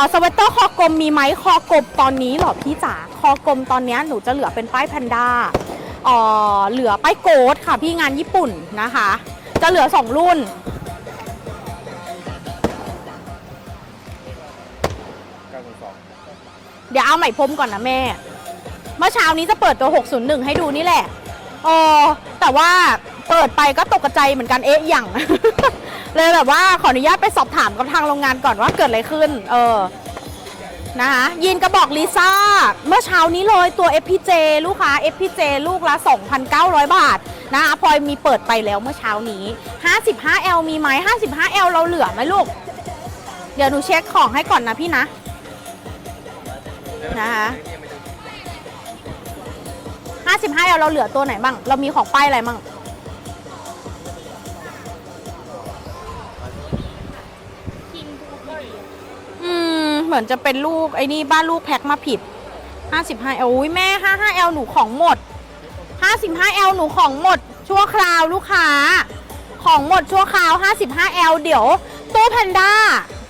อสเวตเตอร์คอกลมมีไหมคอกลมตอนนี้เหรอพี่จ๋าคอกลมตอนนี้หนูจะเหลือเป็นป้ายแพนด้าอ่อเหลือป้ายโกดค่ะพี่งานญี่ปุ่นนะคะ จะเหลือ 2 รุ่น เดี๋ยวเอาใหม่พรมก่อนนะแม่ เมื่อเช้านี้จะเปิดตัว 601 ให้ดูนี่แหละเออแต่ว่าเปิดไปก็ตกใจเหมือนกันเอ๊ะอย่าง เลยแบบว่าขออนุญาตไปสอบถามกับทางโรงงานก่อนว่าเกิดอะไรขึ้น เออนะคะยินกระบอกลิซ่า เมื่อเช้านี้เลยตัว FPJ ลูกค้า FPJ ลูกละ 2,900 บาทนะคะพลอยมีเปิดไปแล้วเมื่อเช้านี้ 55L มีไหม 55L เราเหลือไหมลูก เดี๋ยวหนูเช็คของให้ก่อนนะพี่นะนะคะ 55L เราเหลือตัวไหนบ้าง เรามีของป้ายอะไรบ้าง เหมือนจะเป็นลูกไอ้นี่บ้านลูกแพ็คมาผิด 55L อุ้ยแม่ 55L หนูของหมด 55L หนูของหมด ชั่วคราวลูกค้า ของหมดชั่วคราว 55L เดี๋ยว ตู้แพนด้า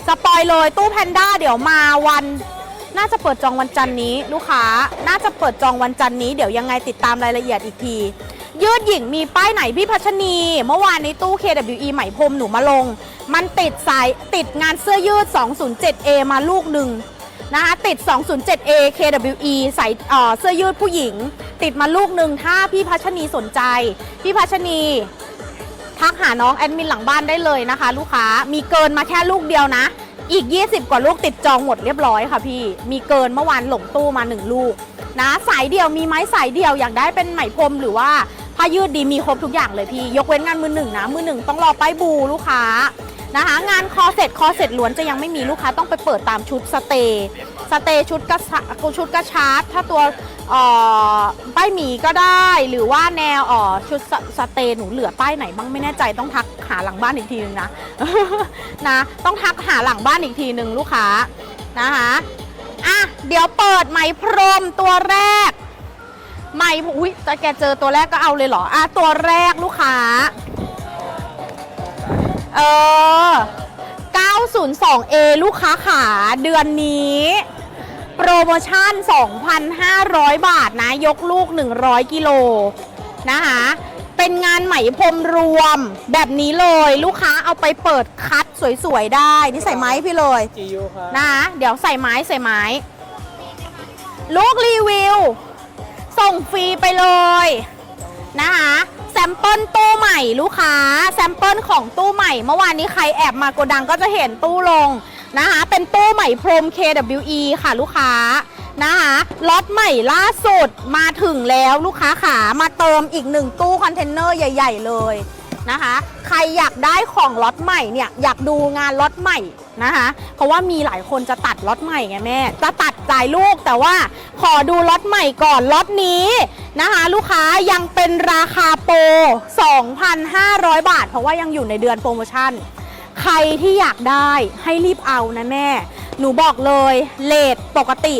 สปอยเลยตู้แพนด้าเดี๋ยวมาวันน่าจะเปิดจองวันจันนี้ลูกค้า น่าจะเปิดจองวันจันนี้ เดี๋ยวยังไงติดตามรายละเอียดอีกที ยืดหญิงมีป้ายไหนพี่พัชนี เมื่อวานในตู้ KWE ไหมพรมหนูมาลง มันติดสายติดงานเสื้อยืด 207A มาลูกหนึ่งนะคะติด 207A KWE ใส่เอ่อเสื้อยืดผู้หญิง ติดมาลูกหนึ่งถ้าพี่พัชนีสนใจ พี่พัชนีทักหาน้องแอดมินหลังบ้านได้เลยนะคะ ลูกค้ามีเกินมาแค่ลูกเดียวนะ อีก 20 กว่าลูกติดจองหมดเรียบร้อยค่ะพี่ มีเกินเมื่อวานหลงตู้มา 1 ลูกนะสายเดียวมีไหมสายเดียวอยากได้เป็นไหมพรมหรือว่าผ้ายืดดีมีครบทุกอย่างเลยพี่ ยกเว้นงานมือหนึ่งนะ มือหนึ่งต้องรอป้ายบูลูกค้า นะคะงานคอเสร็จคอเสร็จล้วนจะยังไม่มีลูกค้าต้องไปเปิดตามชุดสเตย์สเตย์ชุดกระชุดกระชาร์ถ้าตัวป้ายหมีก็ได้ หรือว่าแนวออชุดสสเตย์หนูเหลือป้ายไหนบ้างไม่แน่ใจต้องทักหาหลังบ้านอีกทีนึงนะนะต้องทักหาหลังบ้านอีกทีหนึ่งลูกค้านะคะอะเดี๋ยวเปิดไหมพรมตัวแรกไหมอุ้ยแต่แกเจอตัวแรกก็เอาเลยเหรออะตัวแรกลูกค้า เออ 902A ลูกค้าขาเดือนนี้ โปรโมชั่น 2,500 บาทนะ ยกลูก 100 กิโลนะคะ เป็นงานไหมพรมรวมแบบนี้เลยลูกค้าเอาไปเปิดคัดสวยๆได้ นี่ใส่ไม้พี่เลยจียูครับ นะเดี๋ยวใส่ไม้ใส่ไม้ ลูกรีวิว ส่งฟรีไปเลยนะคะแซ มเปิลตู้ใหม่ลูกค้าแซมเปิลของตู้ใหม่ เมื่อวานนี้ใครแอบมาโกดังก็จะเห็นตู้ลงนะคะ เป็นตู้ใหม่พรม KWE ค่ะลูกค้านะคะล็อตใหม่ล่าสุดมาถึงแล้วลูกค้าขามาเติมอีกหนึ่งตู้คอนเทนเนอร์ใหญ่ ๆ เลย นะคะ ใครอยากได้ของล็อตใหม่เนี่ยอยากดูงานล็อตใหม่นะคะ เพราะว่ามีหลายคนจะตัดล็อตใหม่ไงแม่ จะตัดจ่ายลูกแต่ว่าขอดูล็อตใหม่ก่อนล็อตนี้นะคะ ลูกค้ายังเป็นราคาโปร 2,500 บาท เพราะว่ายังอยู่ในเดือนโปรโมชั่น ใครที่อยากได้ให้รีบเอานะแม่ หนูบอกเลยเลทปกติ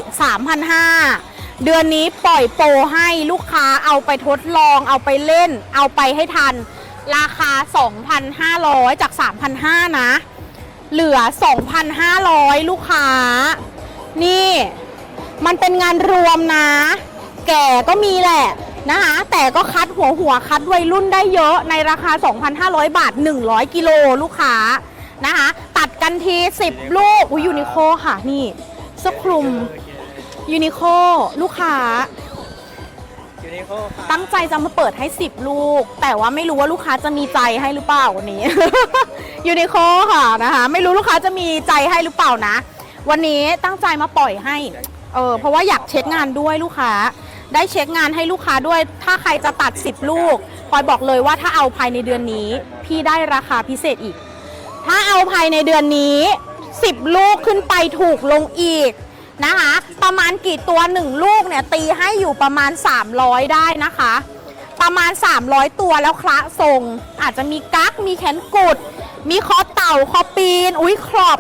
3,500เดือนนี้ปล่อยโปรให้ลูกค้าเอาไปทดลอง เอาไปเล่น เอาไปให้ทัน ราคา 2,500 จาก 3,500 นะ เหลือ 2,500 ลูกค้า นี่ มันเป็นงานรวมนะ แก่ก็มีแหละนะคะ แต่ก็คัดหัวหัวคัดวัยรุ่นได้เยอะในราคา 2,500 บาท 100 กิโลลูกค้านะคะ ตัดกันที 10 ลูก อุ้ยยูนิโคค่ะ นี่เสื้อคลุมยูนิโคลูกค้า ยูนิโคครับตั้งใจจะมาเปิดให้ 10 ลูก แต่ว่าไม่รู้ว่าลูกค้าจะมีใจให้หรือเปล่าวันนี้ ยูนิโคค่ะนะคะ ไม่รู้ลูกค้าจะมีใจให้หรือเปล่านะ วันนี้ตั้งใจมาปล่อยให้ เออเพราะว่าอยากเช็คงานด้วยลูกค้า ได้เช็คงานให้ลูกค้าด้วย ถ้าใครจะตัด 10 ลูกพลอยบอกเลยว่าถ้าเอาภายในเดือนนี้ พี่ได้ราคาพิเศษอีก ถ้าเอาภายในเดือนนี้ 10 ลูกขึ้นไปถูกลงอีก นะคะ ประมาณกี่ตัว1ลูกเนี่ยตีให้อยู่ประมาณ 300 ได้นะคะ ประมาณ 300 ตัวแล้วคละทรง อาจจะมีกั๊กมีแขนกุด มีคอเต่าคอปีน อุ้ยครอบ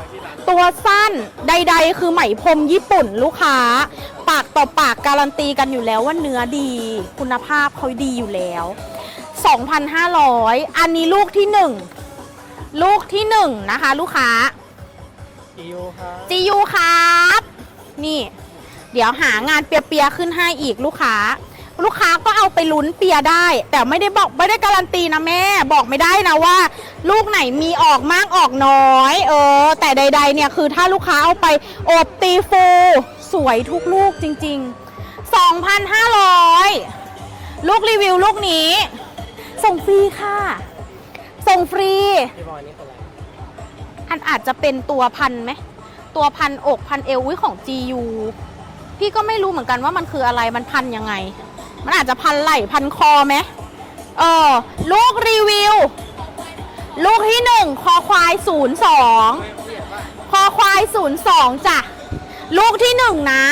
ตัวสั้นใด ๆ คือไหมพรมญี่ปุ่นลูกค้า ปากต่อปากการันตีกันอยู่แล้วว่าเนื้อดี คุณภาพเขาดีอยู่แล้ว 2,500 อันนี้ลูกที่ 1 ลูกที่ 1 นะคะ ลูกค้าจียูครับจียูครับ นี่ เดี๋ยวหางานเปียๆขึ้นให้อีกลูกค้า ลูกค้าก็เอาไปลุ้นเปียได้ แต่ไม่ได้บอกไม่ได้การันตีนะแม่ บอกไม่ได้นะว่า ลูกไหนมีออกมากออกน้อย เออ แต่ใด ๆ เนี่ยคือถ้าลูกค้าเอาไปอบตีฟู สวยทุกลูกจริง ๆ 2,500 ลูกรีวิวลูกนี้ ส่งฟรีค่ะ ส่งฟรีอันอาจจะเป็นตัวพันไหม ตัวพันอกพันเอววิของ GU พี่ก็ไม่รู้เหมือนกันว่ามันคืออะไรมันพันยังไง มันอาจจะพันไหล่พันคอไหมเออลูกรีวิว ลูกที่หนึ่งคอควายศูนย์สองคอควายศูนย์สองจ้ะ ลูกที่หนึ่งนะ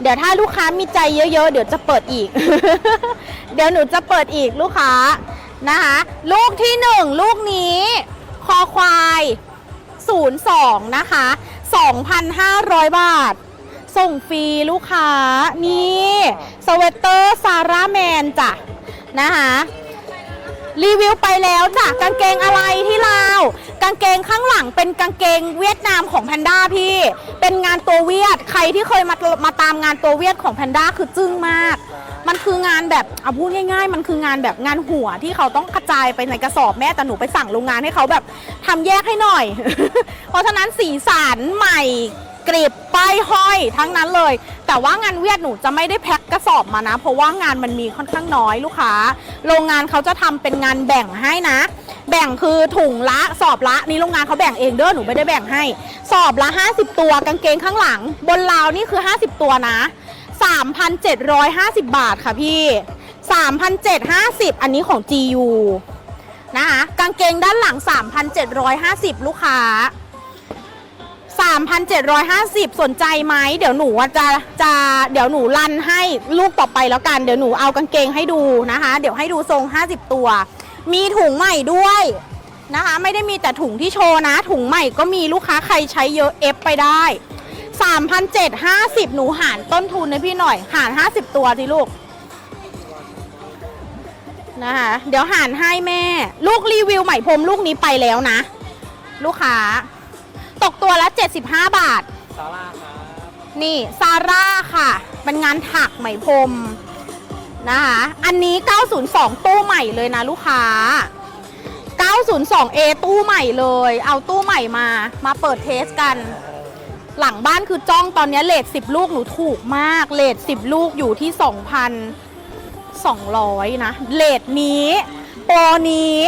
เดี๋ยวถ้าลูกค้ามีใจเยอะๆ เดี๋ยวจะเปิดอีก เดี๋ยวหนูจะเปิดอีกลูกค้านะคะ ลูกที่หนึ่งลูกนี้ คอควาย 02 นะคะ 2,500 บาท ส่งฟรีลูกค้า นี่สเวตเตอร์ซาร่าแมนจ้ะ นะคะรีวิวไปแล้วจ้ะกางเกงอะไรที่ลาว กางเกงข้างหลังเป็นกางเกงเวียดนามของแพนด้าพี่ เป็นงานตัวเวียดใครที่เคยมามาตามงานตัวเวียดของแพนด้าคือจึ้งมาก มันคืองานแบบเอาพูดง่าย ๆ มันคืองานแบบงานหัวที่เขาต้องกระจายไปในกระสอบแม่แต่หนูไปสั่งโรงงานให้เขาแบบทำแยกให้หน่อย เพราะฉะนั้นสีสันใหม่กริบป้ายห้อยทั้งนั้นเลย แต่ว่างานเวียดหนูจะไม่ได้แพ็คกระสอบมานะ เพราะว่างานมันมีค่อนข้างน้อยลูกค้า โรงงานเขาจะทำเป็นงานแบ่งให้นะ แบ่งคือถุงละสอบละนี่โรงงานเขาแบ่งเองเด้อหนูไม่ได้แบ่งให้ สอบละ 50 ตัวกางเกงข้างหลัง บนราวนี่คือ 50 ตัวนะ 3,750 บาทค่ะพี่ 3,750 อันนี้ของ GU นะคะกางเกงด้านหลัง 3,750 ลูกค้า 3,750 สนใจไหม เดี๋ยวหนูจะจะเดี๋ยวหนูรันให้ลูกต่อไปแล้วกัน เดี๋ยวหนูเอากางเกงให้ดูนะคะ เดี๋ยวให้ดูทรง 50 ตัว มีถุงใหม่ด้วยนะคะ ไม่ได้มีแต่ถุงที่โชว์นะ ถุงใหม่ก็มีลูกค้าใครใช้เยอะเอฟไปได้ 3,750 หนูหารต้นทุนให้พี่หน่อย หาร 50 ตัวสิลูก นะคะเดี๋ยวหารให้แม่ ลูกรีวิวใหม่พรมลูกนี้ไปแล้วนะ ลูกค้า ตกตัวละ 75 บาท ซาร่าครับ นี่ ซาร่าค่ะ เป็นงานถักไหมพรมนะคะ อันนี้ 902 ตู้ใหม่เลยนะลูกค้า 902A ตู้ใหม่เลย เอาตู้ใหม่มา มาเปิดเทสกัน หลังบ้านคือจ้องตอนนี้เลท10ลูกหนูถูกมากเลท10ลูกอยู่ที่2,200นะเลทนี้โปรนี้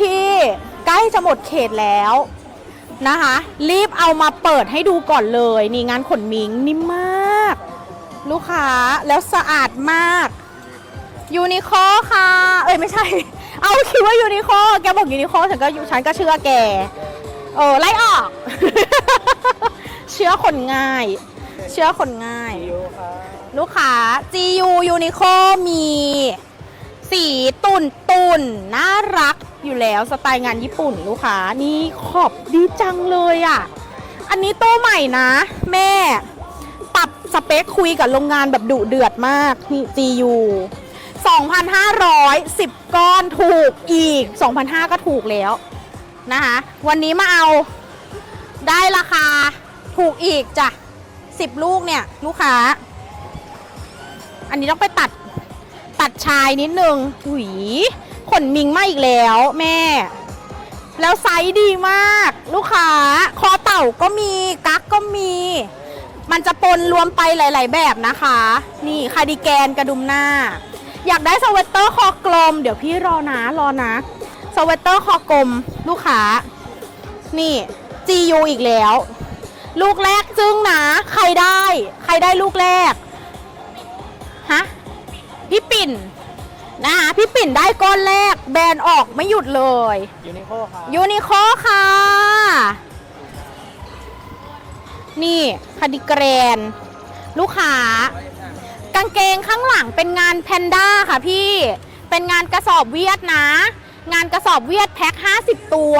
พี่ๆใกล้จะหมดเขตแล้วนะคะ รีบเอามาเปิดให้ดูก่อนเลย นี่งานขนมิงนิ่มมาก ลูกค้าแล้วสะอาดมากยูนิคอค่ะ เอ้ยไม่ใช่ เอาคิดว่ายูนิคอแกบอกยูนิคอฉันก็ฉันก็เชื่อแก เออไล่ออก เชื่อคนง่าย เชื่อคนง่ายจียูครับลูกค้า GU Uniqlo มี สีตุ่นตุ่นๆน่ารักอยู่แล้วสไตล์งานญี่ปุ่นลูกค้า นี่ขอบดีจังเลยอะ อันนี้โต้ใหม่นะ แม่ ปรับสเปคคุยกับโรงงานแบบดุเดือดมาก นี่ GU 2,500 10 ก้อนถูกอีก 2,500 ก็ถูกแล้วนะคะ วันนี้มาเอาได้ราคา ถูกอีกจ้ะ10ลูกเนี่ยลูกค้า อันนี้ต้องไปตัดตัดชายนิดนึงหุยขนมิงมาอีกแล้วแม่ แล้วไซส์ดีมาก ลูกค้า คอเต่าก็มีกั๊กก็มี มันจะปนรวมไปหลาย ๆ แบบนะคะ นี่คาดิแกนกระดุมหน้า อยากได้สเวตเตอร์คอกลม เดี๋ยวพี่รอนะรอนะสเวตเตอร์คอกลม ลูกค้า นี่ GU อีกแล้ว ลูกแรกจึ้งนะ ใครได้ ใครได้ลูกแรก ฮะ พี่ปิ่น นะคะพี่ปิ่นได้ก้อนแรก แบรนด์ออกไม่หยุดเลย ยูนิโคครับยูนิคอค่ะ นี่คาร์ดิแกรน ลูกค้ากางเกงข้างหลังเป็นงานแพนด้าค่ะพี่ เป็นงานกระสอบเวียดนะ งานกระสอบเวียดแพ็ค50 ตัว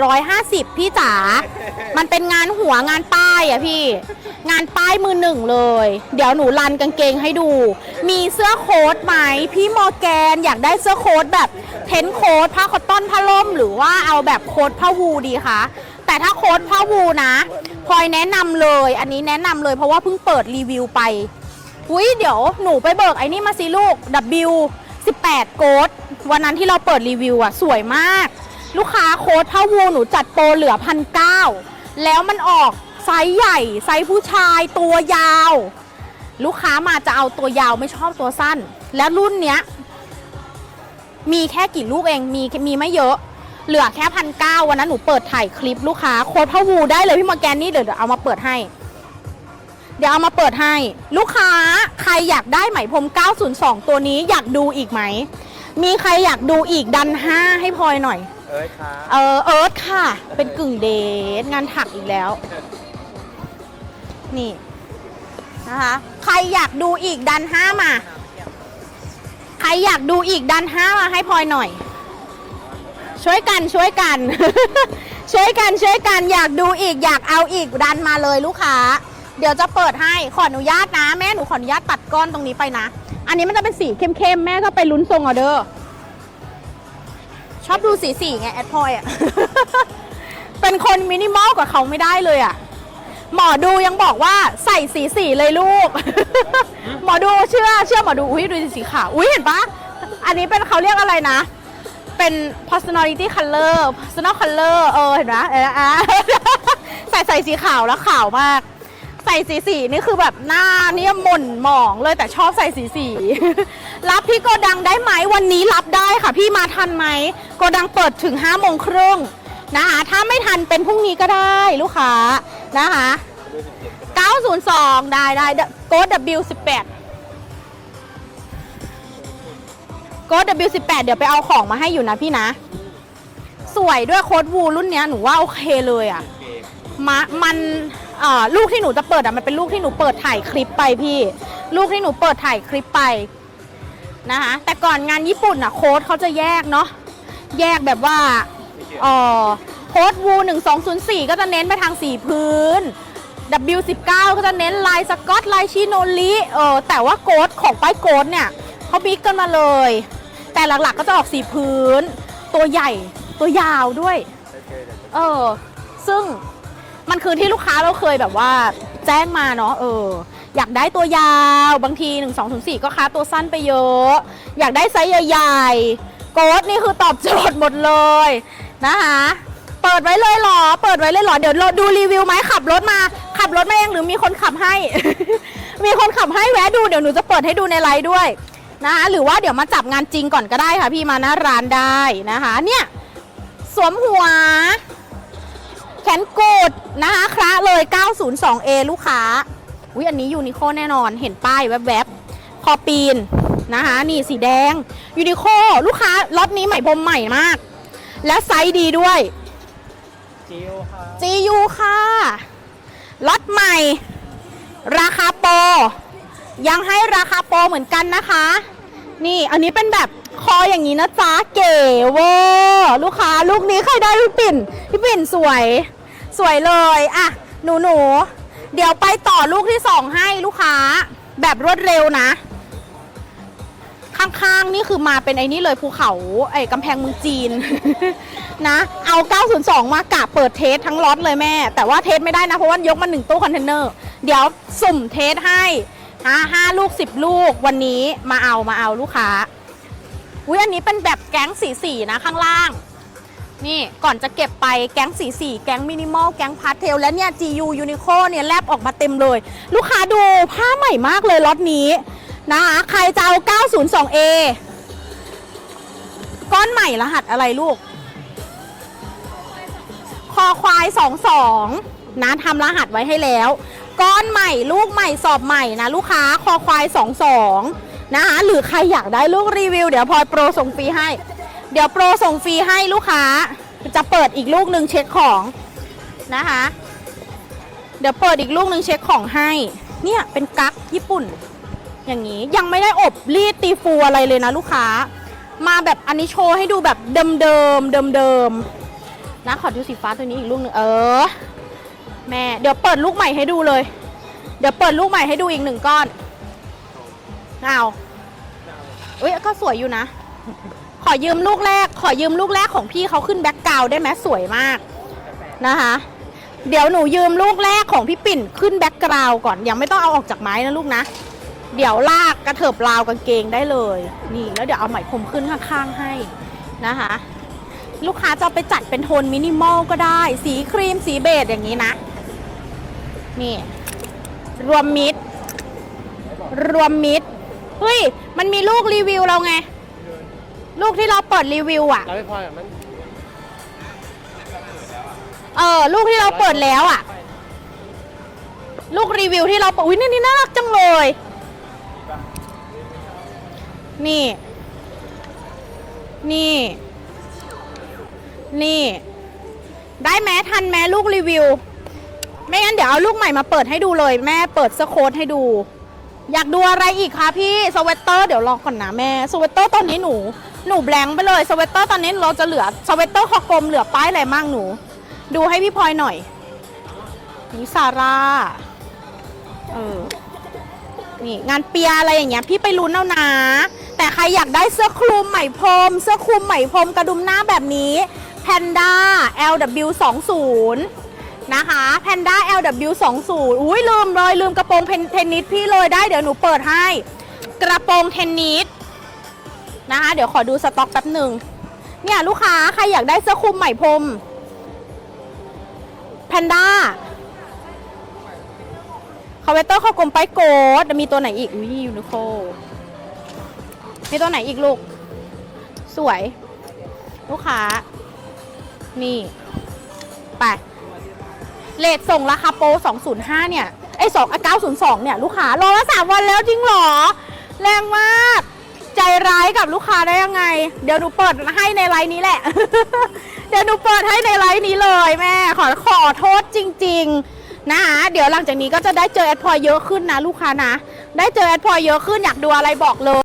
3,750 พี่จ๋า มันเป็นงานหัวงานป้ายอะพี่ งานป้ายมือหนึ่งเลย เดี๋ยวหนูรันกางเกงให้ดู มีเสื้อโค้ทไหม พี่มอร์แกนอยากได้เสื้อโค้ทแบบเทนโค้ทผ้าคอตตอนผ้าล่ม หรือว่าเอาแบบโค้ทผ้าวูดีคะ แต่ถ้าโค้ดพ่อวูนะพลอยแนะนำเลย อันนี้แนะนำเลยเพราะว่าเพิ่งเปิดรีวิวไปอุ้ยเดี๋ยวหนูไปเบิกไอ้นี่มาสิลูก W 18โค้ด วันนั้นที่เราเปิดรีวิวอะสวยมาก ลูกค้าโค้ดพ่อวูหนูจัดโปรเหลือพันเก้าแล้วมันออกไซส์ใหญ่ ไซส์ผู้ชายตัวยาว ลูกค้ามาจะเอาตัวยาวไม่ชอบตัวสั้น แล้วรุ่นเนี้ย มีแค่กี่ลูกเองมีมีไม่เยอะ เหลือแค่พันเก้าวันนั้นหนูเปิดถ่ายคลิปลูกค้าโค้ดพ่อวูได้เลยพี่มอแกนนี่เดี๋ยวเดี๋ยวเอามาเปิดให้ เดี๋ยวเอามาเปิดให้ ลูกค้าใครอยากได้ไหมพรม902 ตัวนี้อยากดูอีกไหม มีใครอยากดูอีกดัน5ให้พลอยหน่อย เอ้ยครับเออเอิร์ธค่ะ เป็นกึ่งเดทงานถักอีกแล้ว นี่นะคะใครอยากดูอีกดัน5มา ใครอยากดูอีกดัน5มาให้พลอยหน่อย ช่วยกันช่วยกัน ช่วยกันช่วยกันอยากดูอีกอยากเอาอีกดันมาเลยลูกค้า เดี๋ยวจะเปิดให้ขออนุญาตนะ แม่หนูขออนุญาตตัดก้อนตรงนี้ไปนะ อันนี้มันจะเป็นสีเข้มๆ แม่ก็ไปลุ้นทรงเอเด้อชอบดูสีสีไงแอดพอยอะ เป็นคนมินิมอลกว่าเขาไม่ได้เลยอะ หมอดูยังบอกว่าใส่สีสีเลยลูก หมอดูเชื่อเชื่อหมอดู อุ้ยดูสีขาว อุ้ยเห็นปะ อันนี้เป็นเขาเรียกอะไรนะ เป็น personality color personal color เออเห็นไหมเอออะใส่ใส่สีขาวแล้วขาวมาก ใส่สีสีนี่คือแบบหน้าเนี่ยหม่นหมองเลยแต่ชอบใส่สีสี รับพี่โกดังได้ไหมวันนี้รับได้ค่ะ พี่มาทันไหมโกดังเปิดถึง5้าโมงครึ่งนะคะถ้าไม่ทันเป็นพรุ่งนี้ก็ได้ลูกค้านะคะ 902 ได้ได้โค้ด W18 โค้ด W18 เดี๋ยวไปเอาของมาให้อยู่นะพี่นะ สวยด้วยโค้ดวูรุ่นเนี้ยหนูว่าโอเคเลยอะ่ะมามันเอ่อลูกที่หนูจะเปิดอะมันเป็นลูกที่หนูเปิดถ่ายคลิปไปพี่ ลูกที่หนูเปิดถ่ายคลิปไปนะคะแต่ก่อนงานญี่ปุ่นอะโค้ดเขาจะแยกเนาะแยกแบบว่าเออโค้ดวู1204 ก็จะเน้นไปทางสีพื้น W19 ก็จะเน้นลายสกอตลายชิโนลิเออแต่ว่าโกดของป้ายโกดเนี่ยเขาบิ๊กกันมาเลย แต่หลักๆก็จะออกสีพื้น ตัวใหญ่ตัวยาวด้วย เออซึ่ง มันคือที่ลูกค้าเราเคยแบบว่าแจ้งมาเนาะเออ อยากได้ตัวยาวบางที 1 2 0 4 ก็ค้าตัวสั้นไปเยอะ อยากได้ไซส์ใหญ่ๆโกดนี่คือตอบโจทย์หมดเลยนะคะเปิดไว้เลยหรอ เปิดไว้เลยหรอ เดี๋ยวดูรีวิวไหมขับรถมา ขับรถมาเองหรือมีคนขับให้ มีคนขับให้แวะดู เดี๋ยวหนูจะเปิดให้ดูในไลฟ์ด้วยนะคะหรือว่าเดี๋ยวมาจับงานจริงก่อนก็ได้ค่ะ พี่มาหน้าร้านได้นะคะ เนี่ย สวมหัว แขนกูดนะคะคละเลย 902A ลูกค้าอุ้ยอันนี้ยูนิโคแน่นอนเห็นป้ายแวบๆคอปีนนะคะนี่สีแดงยูนิโคลูกค้าล็อตนี้ใหม่พรมใหม่มาก และไซส์ดีด้วยจิวครับ GU ค่ะล็อตใหม่ ราคาโปรยังให้ราคาโปรเหมือนกันนะคะ นี่อันนี้เป็นแบบคออย่างนี้นะจ๊ะเก๋เวอร์ลูกค้าลูกนี้ใครได้พี่ปิ่นพี่ปิ่นสวย สวยเลยอะหนูหนูเดี๋ยวไปต่อลูกที่สองให้ลูกค้า แบบรวดเร็วนะ ข้างๆนี่คือมาเป็นไอ้นี่เลยภูเขาไอ้กำแพงเมืองจีน นะ เอา 902 มากะเปิดเทสทั้งล็อตเลยแม่ แต่ว่าเทสไม่ได้นะ เพราะว่ายกมาหนึ่งตู้คอนเทนเนอร์ เดี๋ยวสุ่มเทสให้ห้าห้าลูก10ลูกวันนี้มาเอามาเอาลูกค้าอุ้ยอันนี้เป็นแบบแก๊งสีสีนะข้างล่าง นี่ก่อนจะเก็บไปแก๊งสีสีแก๊งมินิมอล แก๊งพาสเทล และเนี่ย GU Uniqlo เนี่ยแลบออกมาเต็มเลย ลูกค้าดูผ้าใหม่มากเลยล็อตนี้นะคะใครจะเอา 902A ก้อนใหม่รหัสอะไรลูก คอควาย 22 นะทำรหัสไว้ให้แล้ว ก้อนใหม่ลูกใหม่สอบใหม่นะลูกค้าคอควาย 22 นะคะหรือใครอยากได้ลูกรีวิว เดี๋ยวพลอยโปรส่งฟรีให้ เดี๋ยวโปรส่งฟรีให้ลูกค้า จะเปิดอีกลูกหนึ่งเช็คของนะคะ เดี๋ยวเปิดอีกลูกหนึ่งเช็คของให้ เนี่ยเป็นกั๊กญี่ปุ่น อย่างนี้ยังไม่ได้อบรีดตีฟูอะไรเลยนะลูกค้า มาแบบอันนี้โชว์ให้ดูแบบเดิมเดิมเดิมเดิมนะขอดูสีฟ้าตัวนี้อีกลูกหนึ่งเออ แม่เดี๋ยวเปิดลูกใหม่ให้ดูเลย เดี๋ยวเปิดลูกใหม่ให้ดูอีกหนึ่งก้อนเอาเอ้ยก็สวยอยู่นะ ขอยืมลูกแรก ขอยืมลูกแรกของพี่เขาขึ้นแบ็กกราวได้ไหมสวยมากนะคะ เดี๋ยวหนูยืมลูกแรกของพี่ปิ่นขึ้นแบ็กกราวก่อนยังไม่ต้องเอาออกจากไม้นะลูกนะ เดี๋ยวลากกระเถิบราวกางเกงได้เลย นี่แล้วเดี๋ยวเอาไหมพรมขึ้นข้างๆให้นะคะ ลูกค้าจะไปจัดเป็นโทนมินิมอลก็ได้ สีครีมสีเบจอย่างนี้นะ นี่ รวมมิดรวมมิดเฮ้ย มันมีลูกรีวิวเราไง ลูกที่เราเปิดรีวิวอะเราไม่พอแบบมันเออ ลูกที่เราเปิดแล้วอะลูกรีวิวที่เราเปิดอุ้ยนี่นี่น่ารักจังเลย นี่ นี่ นี่ ได้แม้ทันแม้ลูกรีวิว ไม่งั้นเดี๋ยวเอาลูกใหม่มาเปิดให้ดูเลย แม่เปิดเสื้อโค้ทให้ดู อยากดูอะไรอีกคะพี่สเวตเตอร์เดี๋ยวรอก่อนนะแม่สเวตเตอร์ตอนนี้หนู หนูแบงค์ไปเลยสเวตเตอร์ตอนนี้เราจะเหลือสเวตเตอร์คอกลมเหลือป้ายอะไรมั่งหนู ดูให้พี่พลอยหน่อยนี่ซาร่าเออนี่งานเปียอะไรอย่างเงี้ยพี่ไปลุ้นเอานะแต่ใครอยากได้เสื้อคลุมไหมพรม เสื้อคลุมไหมพรมกระดุมหน้าแบบนี้ Panda LW20 นะคะแพนด้า LW20 อุ้ยลืมเลยลืมกระโปรงเทนนิสพี่เลยได้เดี๋ยวหนูเปิดให้ กระโปรงเทนนิส นะคะ เดี๋ยวขอดูสต็อกแป๊บหนึ่งเนี่ยลูกค้าใครอยากได้เสื้อคลุมไหม่พรมแพนด้าคาเวเตอร์ข้อกลมไปโกดมีตัวไหนอีกอุ้ยยูนิโคมีตัวไหนอีกลูก สวย ลูกค้า นี่ ไปเลทส่งราคาโปร205 เนี่ย ไอ้2 902 เนี่ย ลูกค้ารอมาสามวันแล้วจริงหรอ แรงมาก ใจร้ายกับลูกค้าได้ยังไง เดี๋ยวหนูเปิดให้ในไลน์นี้แหละ เดี๋ยวหนูเปิดให้ในไลน์นี้เลยแม่ขอขอโทษจริง ๆ นะคะ เดี๋ยวหลังจากนี้ก็จะได้เจอแอดพอยเยอะขึ้นนะลูกค้านะ ได้เจอแอดพอยเยอะขึ้นอยากดูอะไรบอกเลย